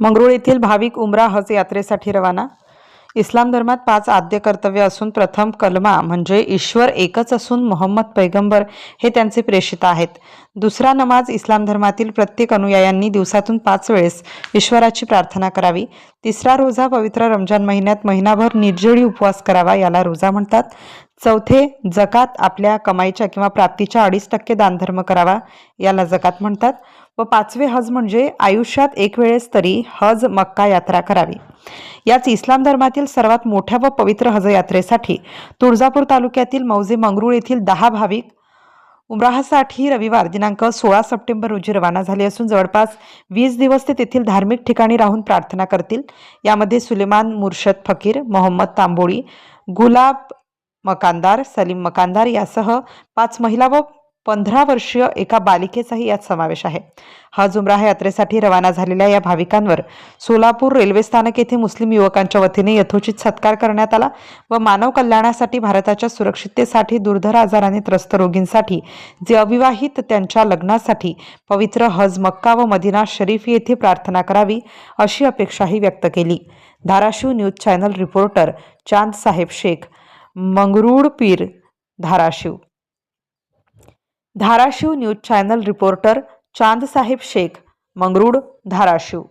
मंगरुळ येथील भाविक उमरा हज यात्रेसाठी रवाना. इस्लाम धर्मात पाच आद्य कर्तव्य असून प्रथम कलमा म्हणजे ईश्वर एकच असून मोहम्मद पैगंबर हे त्यांचे प्रेषित आहेत. दुसरा नमाज इस्लाम धर्मातील प्रत्येक अनुयायांनी दिवसातून पाच वेळेस ईश्वराची प्रार्थना करावी. तिसरा रोजा पवित्र रमजान महिन्यात महिनाभर निर्जळी उपवास करावा याला रोजा म्हणतात. चौथे जकात आपल्या कमाईच्या किंवा प्राप्तीच्या अडीच टक्के दानधर्म करावा याला जकात म्हणतात. व पाचवे हज म्हणजे आयुष्यात एक वेळेस तरी हज मक्का यात्रा करावी. याच इस्लाम धर्मातील सर्वात मोठ्या व पवित्र हज यात्रेसाठी तुळजापूर तालुक्यातील मौजे मंगरूळ येथील दहा भाविक उमराहासाठी रविवार दिनांक सोळा सप्टेंबर रोजी रवाना झाले असून जवळपास वीस दिवस ते तेथील धार्मिक ठिकाणी राहून प्रार्थना करतील. यामध्ये सुलेमान मुर्शद फकीर मोहम्मद तांबोळी गुलाब मकानदार सलीम मकानदार यासह पाच महिला व पंधरा वर्षीय एका बालिकेचाही यात समावेश आहे. हा जुमराह यात्रेसाठी रवाना झालेल्या या भाविकांवर सोलापूर रेल्वे स्थानक येथे मुस्लिम युवकांच्या वतीने यथोचित सत्कार करण्यात आला व मानव कल्याणासाठी भारताच्या सुरक्षिततेसाठी दुर्धर आजाराने त्रस्त रोगींसाठी जे अविवाहित त्यांच्या लग्नासाठी पवित्र हज मक्का व मदिना शरीफ येथे प्रार्थना करावी अशी अपेक्षाही व्यक्त केली. Dharashiv news channel reporter Chand Saheb Shaikh Mangrud पीर Dharashiv. Dharashiv news channel reporter Chand Saheb Shaikh Mangrud Dharashiv.